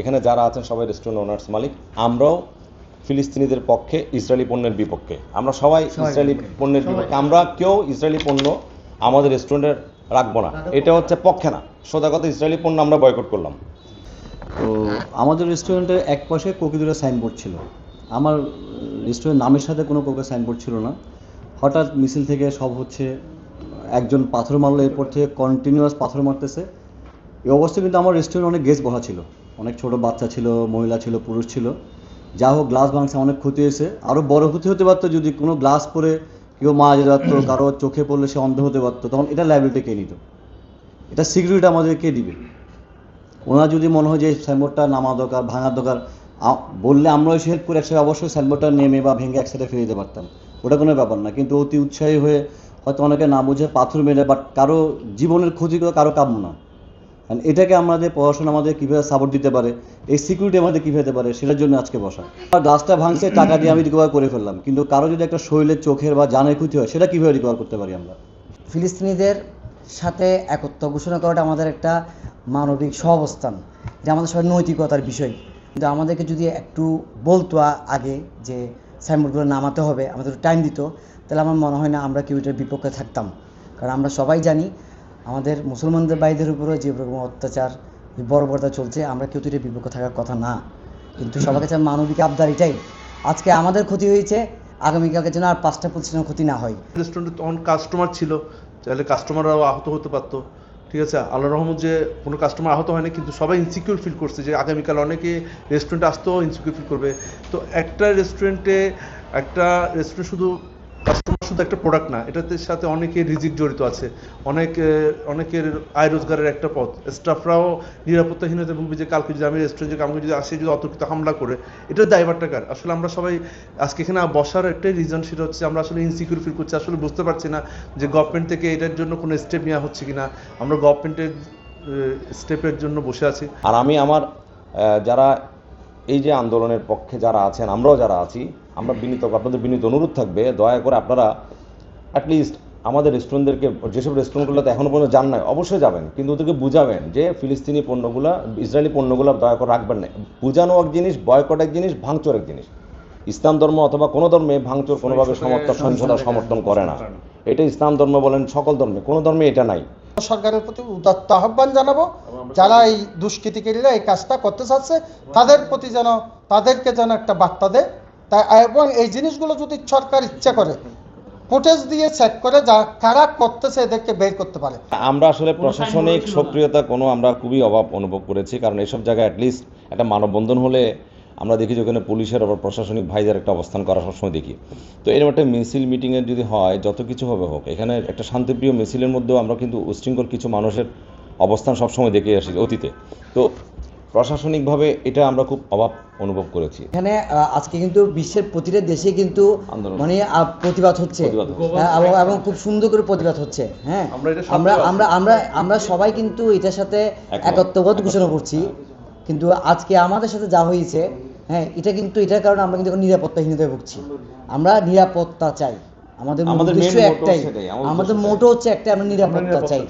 এখানে যারা আছেন সবাই রেস্টুরেন্ট ওনার্স মালিক আমরাও ফিলিস্তিনিদের পক্ষে ইসরায়েলি পণ্যের বিপক্ষে। আমরা সবাই ইসরায়েলি পণ্যের বিপক্ষে। আমরা কেউ ইসরায়েলি পণ্য আমাদের রেস্টুরেন্টে রাখব না। এটা হচ্ছে পক্ষে না। সোজা কথা ইসরায়েলি পণ্য আমরা বয়কট করলাম। তো আমাদের রেস্টুরেন্টের এক পাশে কোকিদুরের সাইনবোর্ড ছিল। আমার রেস্টুরেন্ট নামের সাথে কোনো প্রকার সাইনবোর্ড ছিল না। হঠাৎ মিছিল থেকে সব হচ্ছে একজন পাথর মারলো এরপর থেকে কন্টিনিউয়াস পাথর মারতেছে। এই অবস্থায় কিন্তু আমার রেস্টুরেন্টে অনেক গেস্ট বসা ছিল। অনেক ছোট বাচ্চা ছিল মহিলা ছিল পুরুষ ছিল। যা হোক গ্লাস ভাঙছে অনেক ক্ষতি হয়েছে। আরও বড় ক্ষতি হতে পারতো যদি কোনো গ্লাস পরে কেউ মারা যেতে পারতো কারও চোখে পড়লে সে অন্ধ হতে পারতো তখন এটা লাইবিলিটি কে নিত। এটা সিকিউরিটি আমাদের কে দিবে। ওনার যদি মনে হয় যে সাইনবোর্ডটা নামা দরকার ভাঙা দরকার বললে আমরা এসে হেল্প করে একসাথে অবশ্যই সাইনবোর্ডটা নেমে বা ভেঙে একসাথে ফিরে দিতে পারতাম। ওটা কোনো ব্যাপার না কিন্তু অতি উৎসাহী হয়ে হয়তো অনেকে না বুঝে পাথর মেরে বাট কারও জীবনের ক্ষতি করে কারও কাম্য না। And এটাকে আমাদের পড়াশোনা আমাদের কীভাবে সাপোর্ট দিতে পারে, এই সিকিউরিটি আমাদের কীভাবে দিতে পারে, সেটার জন্য আজকে বসা। আর গ্লাসটা ভাঙছে, টাকা দিয়ে আমি রিকভার করে ফেললাম। কিন্তু কারও যদি একটা শরীরের চোখের বা জানের ক্ষতি হয়, সেটা কীভাবে রিকভার করতে পারি আমরা? ফিলিস্তিনিদের সাথে একত্র ঘোষণা করাটা আমাদের একটা মানবিক সহাবস্থান, যে আমাদের সবাই নৈতিকতার বিষয়। কিন্তু আমাদেরকে যদি একটু বলতো আগে যে সাইনবোর্ডগুলো নামাতে হবে, আমাদের টাইম দিত, তাহলে আমার মনে হয় না আমরা কেউ এটার বিপক্ষে থাকতাম। কারণ আমরা সবাই জানি আমাদের মুসলমানদের ভাইদের উপরে যে রকম অত্যাচার বর্বরতা চলছে, আমরা কেউ তো এটার বিপক্ষে থাকার কথা না। কিন্তু সবার কাছে মানবিক আবদার এটাই। আজকে আমাদের ক্ষতি হয়েছে, আগামীকালকে যেন আর পাঁচটা প্রতিষ্ঠানের ক্ষতি না হয়। রেস্টুরেন্টে তখন কাস্টমার ছিল, তাহলে কাস্টমাররাও আহত হতে পারতো। ঠিক আছে আল্লাহ রহমত যে কোনো কাস্টমার আহত হয়নি, কিন্তু সবাই ইনসিকিউর ফিল করছে যে আগামীকাল অনেকে রেস্টুরেন্টে আসতেও ইনসিকিউর ফিল করবে। তো একটা রেস্টুরেন্টে একটা রেস্টুরেন্ট শুধু কাস্টমার শুধু একটা প্রোডাক্ট না, এটাতে সাথে অনেকের রিজিক জড়িত আছে। অনেক অনেকের আয় রোজগারের একটা পথ। স্টাফরাও নিরাপত্তাহীনতা ভুগবে যে কালকে যদি আমি রেস্টুরেন্টে কাউকে যদি আসে, যদি অতর্কিত হামলা করে এটার দায়ভারটা কার? আসলে আমরা সবাই, আজকে এখানে বসার একটাই রিজন সেটা হচ্ছে আমরা আসলে ইনসিকিউর ফিল করছি, আসলে বুঝতে পারছি না যে গভর্নমেন্ট থেকে এটার জন্য কোনো স্টেপ নেওয়া হচ্ছে কিনা। আমরা গভর্নমেন্টের স্টেপের জন্য বসে আছি। আর আমি আমার যারা এই যে আন্দোলনের পক্ষে যারা আছেন আমরাও যারা আছি আমরা বিনীত আপনাদের বিনীত অনুরোধ থাকবে দয়া করে আপনারা অ্যাটলিস্ট আমাদের রেস্টুরেন্টদেরকে যেসব রেস্টুরেন্টগুলোতে এখনও পর্যন্ত যান নাই অবশ্যই যাবেন কিন্তু ওদেরকে বুঝাবেন যে ফিলিস্তিনি পণ্যগুলো ইসরায়েলি পণ্যগুলো দয়া করে রাখবেন না। বুঝানো এক জিনিস বয়কট এক জিনিস ভাঙচুর এক জিনিস। ইসলাম ধর্ম অথবা কোনো ধর্মে ভাঙচুর কোনোভাবে সমর্থন সহিংসতা সমর্থন করে না। এটা ইসলাম ধর্ম বলেন সকল ধর্মে কোনো ধর্মে এটা নাই। সরকারের প্রতি উদাত্ত আহ্বান জানাব। যারা এই দুষ্কৃতিকারীরা এই কাজটা করতে চাচ্ছে তাদের প্রতি যেন তাদেরকে যেন একটা বার্তা দেয়। তাই এবং এই জিনিসগুলো যদি সরকার ইচ্ছা করে ফুটেজ দিয়ে চেক করে যা কারা করতেছে এদেরকে বের করতে পারে। আমরা আসলে প্রশাসনিক সক্রিয়তা কোনো আমরা খুবই অভাব অনুভব করেছি কারণ এসব জায়গায় অ্যাটলিস্ট একটা মানববন্ধন হলে আমরা দেখি যে ওখানে পুলিশের আবার প্রশাসনিক ভাইদের একটা অবস্থান করা সবসময় দেখি। তো এরকম একটা মিছিল মিটিংয়ের যদি হয় যত কিছু হবে হোক এখানে একটা শান্তিপ্রিয় মিছিলের মধ্যেও আমরা কিন্তু উশৃঙ্খল কিছু মানুষের অবস্থান সবসময় দেখে আসি অতীতে। তো প্রশাসনিকভাবে এটা আমরা খুব অভাব অনুভব করেছি। এখানে আজকে কিন্তু বিশ্বের প্রতিটা দেশে কিন্তু মানে প্রতিবাদ হচ্ছে। হ্যাঁ, এবং- এবং খুব সুন্দর করে প্রতিবাদ হচ্ছে। হ্যাঁ আমরা আমরা আমরা আমরা আমরা সবাই কিন্তু এটার সাথে একমত। একত্রবোধ ঘোষণা করছি। কিন্তু আজকে আমাদের সাথে যা হয়েছে হ্যাঁ এটা কিন্তু এটার কারণে আমরা কিন্তু নিরাপত্তাহীনতায় ভুগছি। আমরা নিরাপত্তা চাই। আমাদের উদ্দেশ্য একটাই। আমাদের মোটো হচ্ছে একটাই আমরা নিরাপত্তা চাই।